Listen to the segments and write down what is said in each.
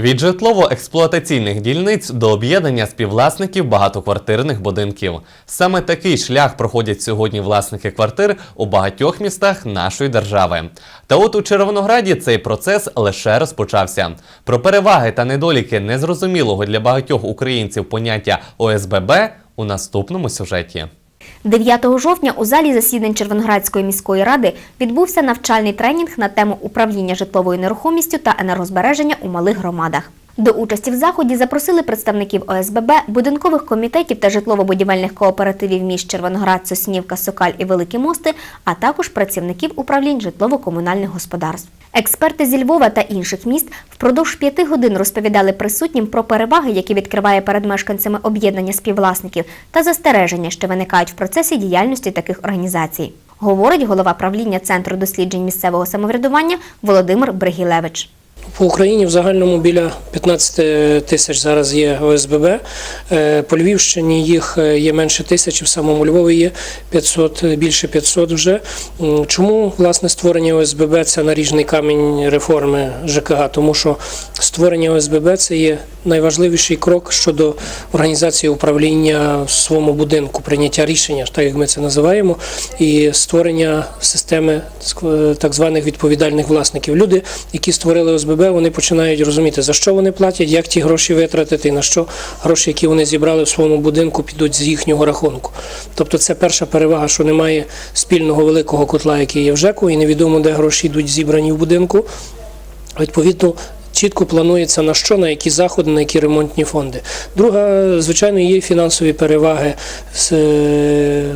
Від житлово-експлуатаційних дільниць до об'єднання співвласників багатоквартирних будинків. Саме такий шлях проходять сьогодні власники квартир у багатьох містах нашої держави. Та от у Червонограді цей процес лише розпочався. Про переваги та недоліки незрозумілого для багатьох українців поняття ОСББ у наступному сюжеті. 9 жовтня у залі засідань Червоноградської міської ради відбувся навчальний тренінг на тему управління житловою нерухомістю та енергозбереження у малих громадах. До участі в заході запросили представників ОСББ, будинкових комітетів та житлово-будівельних кооперативів міст Червоноград, Соснівка, Сокаль і Великі Мости, а також працівників управлінь житлово-комунальних господарств. Експерти зі Львова та інших міст впродовж п'яти годин розповідали присутнім про переваги, які відкриває перед мешканцями об'єднання співвласників, та застереження, що виникають в процесі діяльності таких організацій. Говорить голова правління Центру досліджень місцевого самоврядування Володимир Бригілевич. По Україні в загальному біля 15 тисяч зараз є ОСББ. Е, По Львівщині їх е, є менше тисячі, в самому Львові є 500, е, більше 500 вже. Чому власне створення ОСББ це наріжний камінь реформи ЖКГ? Тому що створення ОСББ це є найважливіший крок щодо організації управління в своєму будинку, прийняття рішення, так як ми це називаємо, і створення системи так званих відповідальних власників. Люди, які створили ОСББ, вони починають розуміти, за що вони платять, як ті гроші витратити, і на що гроші, які вони зібрали в своєму будинку, підуть з їхнього рахунку. Тобто, це перша перевага, що немає спільного великого котла, який є в ЖЕКу, і невідомо, де гроші йдуть зібрані в будинку. Відповідно, чітко планується на що, на які заходи, на які ремонтні фонди. Друга, звичайно, є фінансові переваги е,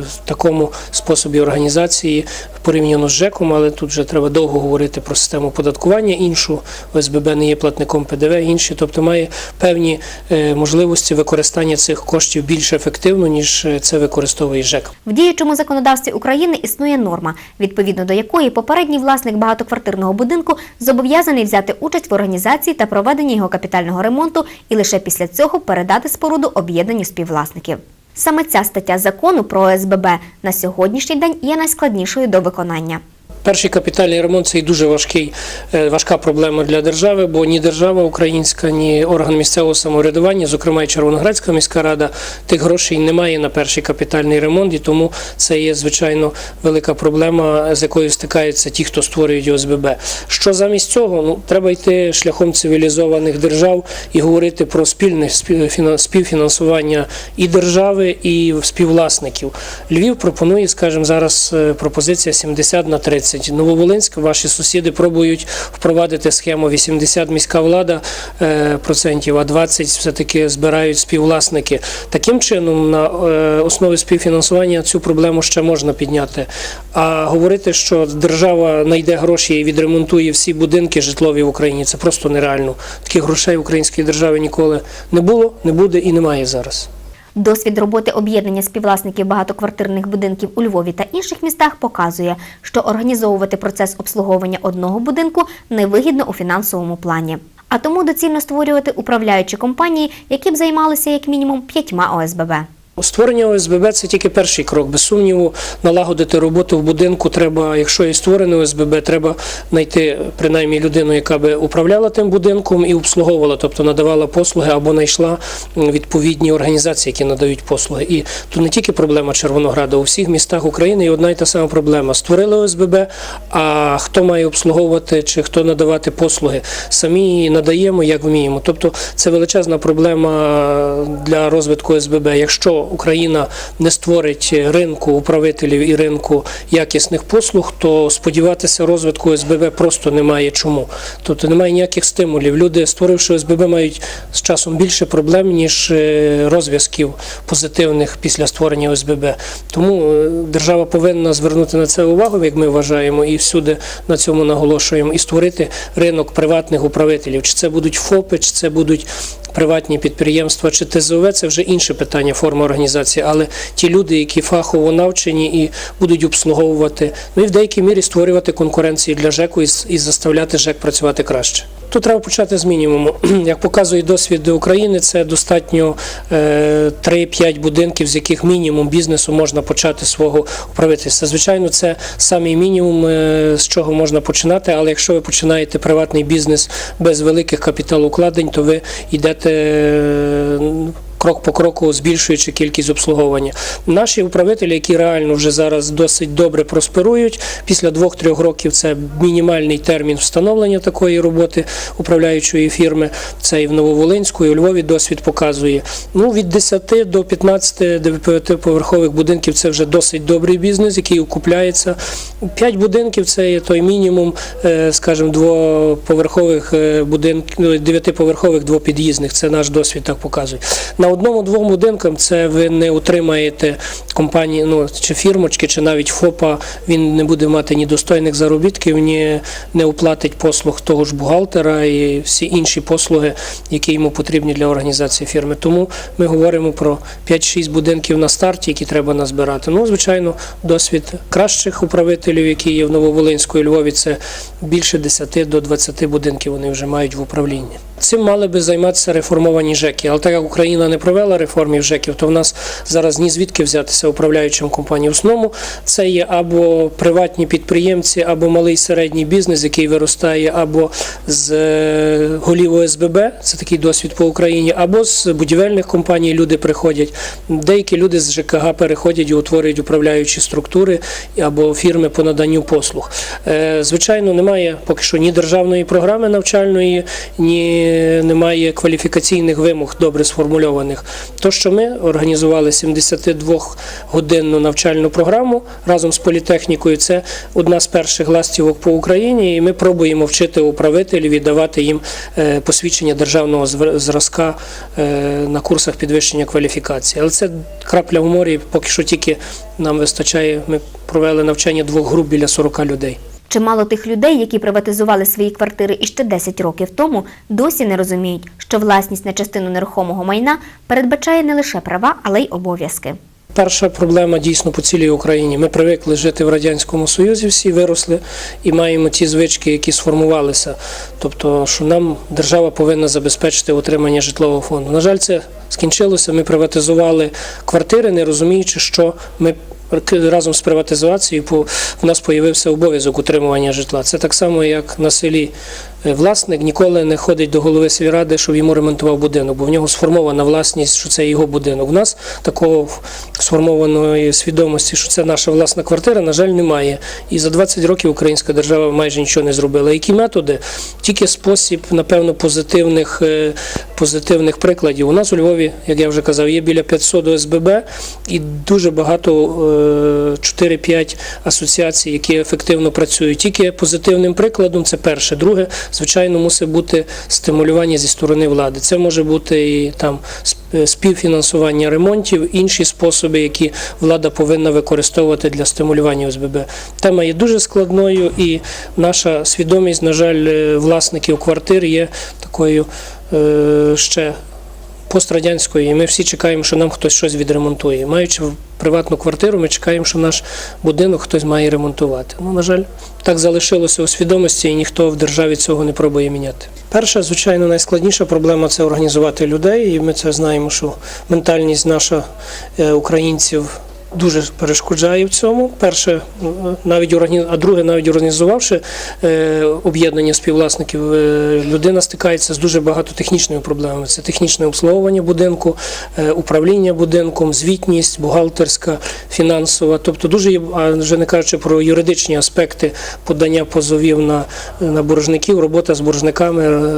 в такому способі організації порівняно з ЖЕКом, але тут вже треба довго говорити про систему податкування. Іншу ОСББ не є платником ПДВ, інші, тобто має певні е, можливості використання цих коштів більш ефективно, ніж е, це використовує ЖЕК. В діючому законодавстві України існує норма, відповідно до якої попередній власник багатоквартирного будинку зобов'язаний взяти участь в організації та проведенні його капітального ремонту і лише після цього передати споруду об'єднанню співвласників. Саме ця стаття закону про ОСББ на сьогоднішній день є найскладнішою до виконання. Перший капітальний ремонт це і дуже важкий, е, важка проблема для держави, бо ні держава українська, ні орган місцевого самоврядування, зокрема і Червоноградська міська рада, тих грошей немає на перший капітальний ремонт, і тому це є звичайно велика проблема, з якою стикаються ті, хто створюють ОСББ. Що замість цього? Ну треба йти шляхом цивілізованих держав і говорити про спільне спів- співфінансування і держави, і співвласників. Львів пропонує, скажімо, зараз е, пропозиція 70 на 30. Нововолинськ, ваші сусіди пробують впровадити схему 80 міська влада е, процентів, а 20 все-таки збирають співвласники. Таким чином, на е, основі співфінансування цю проблему ще можна підняти. А говорити, що держава знайде гроші і відремонтує всі будинки житлові в Україні, це просто нереально. Таких грошей в українській державі ніколи не було, не буде і немає зараз. Досвід роботи об'єднання співвласників багатоквартирних будинків у Львові та інших містах показує, що організовувати процес обслуговування одного будинку невигідно у фінансовому плані. А тому доцільно створювати управляючі компанії, які б займалися як мінімум п'ятьма ОСББ. Створення ОСББ це тільки перший крок. Без сумніву, налагодити роботу в будинку треба, якщо є створене ОСББ, треба знайти принаймні людину, яка би управляла тим будинком і обслуговувала, тобто надавала послуги або знайшла відповідні організації, які надають послуги. І тут не тільки проблема Червонограда, у всіх містах України і одна і та сама проблема. Створили ОСББ, а хто має обслуговувати чи хто надавати послуги, самі надаємо, як вміємо. Тобто це величезна проблема для розвитку ОСББ. Якщо Україна не створить ринку управителів і ринку якісних послуг, то сподіватися розвитку ОСББ просто немає чому. Тобто немає ніяких стимулів. Люди, створивши ОСББ, мають з часом більше проблем, ніж е, розв'язків позитивних після створення ОСББ. Тому е, держава повинна звернути на це увагу, як ми вважаємо, і всюди на цьому наголошуємо, і створити ринок приватних управителів. Чи це будуть ФОПи, чи це будуть приватні підприємства чи ТЗОВ це вже інше питання форми організації, але ті люди, які фахово навчені і будуть обслуговувати, ну і в деякій мірі створювати конкуренцію для ЖЕКу і, і заставляти ЖЕК працювати краще. Тут треба почати з мінімуму. Як показує досвід України, це достатньо е, 3-5 будинків, з яких мінімум бізнесу можна почати свого управительства. Звичайно, це самий мінімум, е, з чого можна починати, але якщо ви починаєте приватний бізнес без великих капіталовкладень, то ви йдете. Крок по кроку збільшуючи кількість обслуговування. Наші управителі, які реально вже зараз досить добре просперують, після двох-трьох років це мінімальний термін встановлення такої роботи управляючої фірми. Це і в Нововолинську, і у Львові досвід показує. Ну від 10 до 15 дев'ятиповерхових будинків це вже досить добрий бізнес, який окупляється. 5 будинків це є той мінімум, е, скажімо, двоповерхових е, будинків, ну, дев'ятиповерхових двопід'їзних. Це наш досвід так показує. На одному-двом будинкам це ви не отримаєте компанії, ну чи фірмочки, чи навіть ФОПа. Він не буде мати ні достойних заробітків, ні не оплатить послуг того ж бухгалтера і всі інші послуги, які йому потрібні для організації фірми. Тому ми говоримо про 5-6 будинків на старті, які треба назбирати. Ну, звичайно, досвід кращих управителів, які є в Нововолинську і Львові, це більше 10 до 20 будинків вони вже мають в управлінні. Цим мали би займатися реформовані ЖЕКи. Але так як Україна не провела реформів ЖЕКів, то в нас зараз ні звідки взятися управляючим компаніям. В основному це є або приватні підприємці, або малий середній бізнес, який виростає, або з е, голів ОСББ, це такий досвід по Україні, або з будівельних компаній люди приходять. Деякі люди з ЖКГ переходять і утворюють управляючі структури або фірми по наданню послуг. Е, Звичайно, немає поки що ні державної програми навчальної, ні немає кваліфікаційних вимог добре сформульованих. То, що ми організували 72-годинну навчальну програму разом з політехнікою, це одна з перших ластівок по Україні, і ми пробуємо вчити управителів і давати їм е, посвідчення державного зразка е, на курсах підвищення кваліфікації. Але це крапля в морі, поки що тільки нам вистачає. Ми провели навчання двох груп біля 40 людей. Чимало тих людей, які приватизували свої квартири іще 10 років тому, досі не розуміють, що власність на частину нерухомого майна передбачає не лише права, але й обов'язки. Перша проблема дійсно по цілій Україні. Ми привикли жити в радянському союзі, всі виросли і маємо ті звички, які сформувалися. Тобто, що нам держава повинна забезпечити отримання житлового фонду. На жаль, це скінчилося. Ми приватизували квартири, не розуміючи, що ми. Разом з приватизацією в нас з'явився обов'язок утримування житла. Це так само, як на селі власник ніколи не ходить до голови сільради, щоб йому ремонтував будинок, бо в нього сформована власність, що це його будинок. В нас такого сформованої свідомості, що це наша власна квартира, на жаль, немає. І за 20 років українська держава майже нічого не зробила. Які методи? Тільки спосіб, напевно, позитивних, е, позитивних прикладів. У нас у Львові, як я вже казав, є біля 500 ОСББ і дуже багато е, 4-5 асоціацій, які ефективно працюють. Тільки позитивним прикладом це перше. Друге, звичайно, мусить бути стимулювання зі сторони влади. Це може бути і там співфінансування ремонтів, інші способи, які влада повинна використовувати для стимулювання ОСББ. Тема є дуже складною, і наша свідомість, на жаль, е, власників квартир є такою е, ще пострадянської, і ми всі чекаємо, що нам хтось щось відремонтує. Маючи приватну квартиру, ми чекаємо, що наш будинок хтось має ремонтувати. Ну, на жаль, так залишилося у свідомості, і ніхто в державі цього не пробує міняти. Перша, звичайно, найскладніша проблема це організувати людей, і ми це знаємо, що ментальність наша е, українців. Дуже перешкоджає в цьому. Перше, е, навіть а друге, навіть організувавши е, об'єднання співвласників, е, людина стикається з дуже багато технічними проблемами. Це технічне обслуговування будинку, е, управління будинком, звітність, бухгалтерська, фінансова. Тобто дуже є, а вже не кажучи про юридичні аспекти подання позовів на, на боржників, робота з боржниками,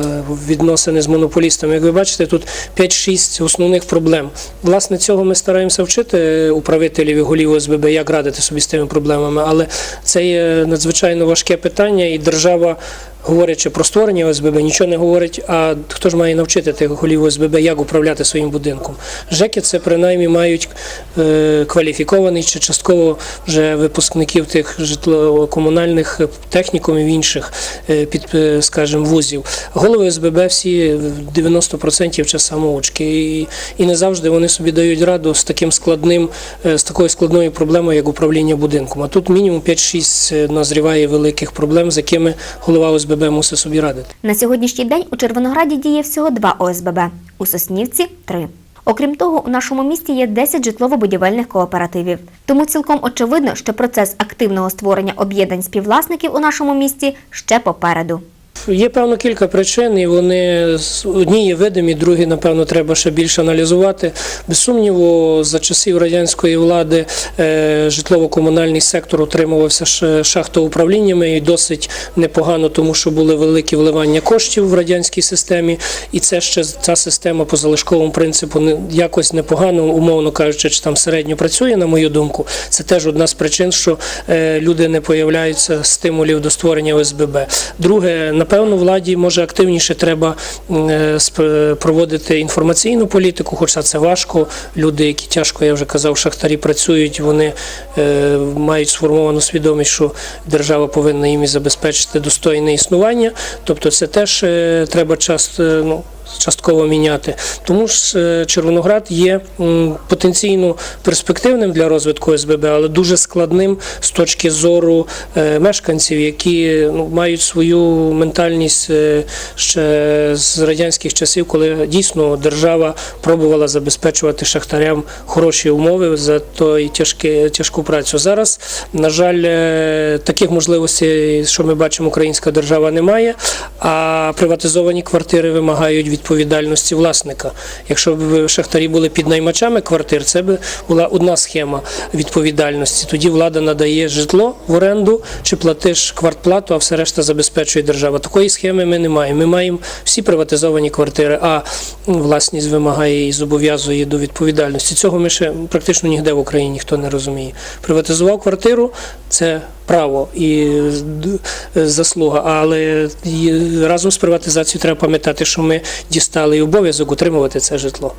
відносини з монополістами. Як ви бачите, тут 5-6 основних проблем. Власне, цього ми стараємося вчити управителів і голів ОСББ, як радити собі з тими проблемами. Але це є надзвичайно важке питання, і держава. Говорячи про створення ОСББ, нічого не говорить, а хто ж має навчити тих голів ОСББ, як управляти своїм будинком. ЖЕКи це принаймні мають е, кваліфікований чи частково вже випускників тих житлово-комунальних технікумів інших е, під, е, скажімо, вузів. Голови ОСББ всі в 90% це самоучки, і, і не завжди вони собі дають раду з таким складним, е, з такою складною проблемою, як управління будинком. А тут мінімум 5-6 назріває великих проблем, з якими голова ОСББ ОСББ мусить собі радити. На сьогоднішній день у Червонограді діє всього два ОСББ, у Соснівці три. Окрім того, у нашому місті є 10 житлово-будівельних кооперативів. Тому цілком очевидно, що процес активного створення об'єднань співвласників у нашому місті ще попереду. Є певно кілька причин, і вони одні є видимі, другі, напевно, треба ще більше аналізувати. Без сумніву, за часів радянської влади е, житлово-комунальний сектор утримувався шахтоуправліннями і досить непогано, тому що були великі вливання коштів в радянській системі, і це ще ця система по залишковому принципу якось непогано, умовно кажучи, чи там середньо працює, на мою думку. Це теж одна з причин, що е, люди не появляються стимулів до створення ОСББ. Друге, напевно, владі може активніше треба е, проводити інформаційну політику, хоча це важко. Люди, які тяжко, я вже казав, шахтарі працюють, вони е, мають сформовану свідомість, що держава повинна їм забезпечити достойне існування. Тобто, це теж е, треба часто. Ну, частково міняти. Тому ж е, Червоноград є потенційно перспективним для розвитку ОСББ, але дуже складним з точки зору е, мешканців, які ну, мають свою ментальність е, ще з радянських часів, коли дійсно держава пробувала забезпечувати шахтарям хороші умови за той тяжкі, тяжку працю. Зараз, на жаль, таких можливостей, що ми бачимо, українська держава не має, а приватизовані квартири вимагають відповідальності власника. Якщо б шахтарі були під наймачами квартир, це б була одна схема відповідальності. Тоді влада надає житло в оренду чи платиш квартплату, а все решта забезпечує держава. Такої схеми ми не маємо. Ми маємо всі приватизовані квартири, а власність вимагає і зобов'язує до відповідальності. Цього ми ще практично ніде в Україні ніхто не розуміє. Приватизував квартиру це право і заслуга, але разом з приватизацією треба пам'ятати, що ми дістали і обов'язок утримувати це житло.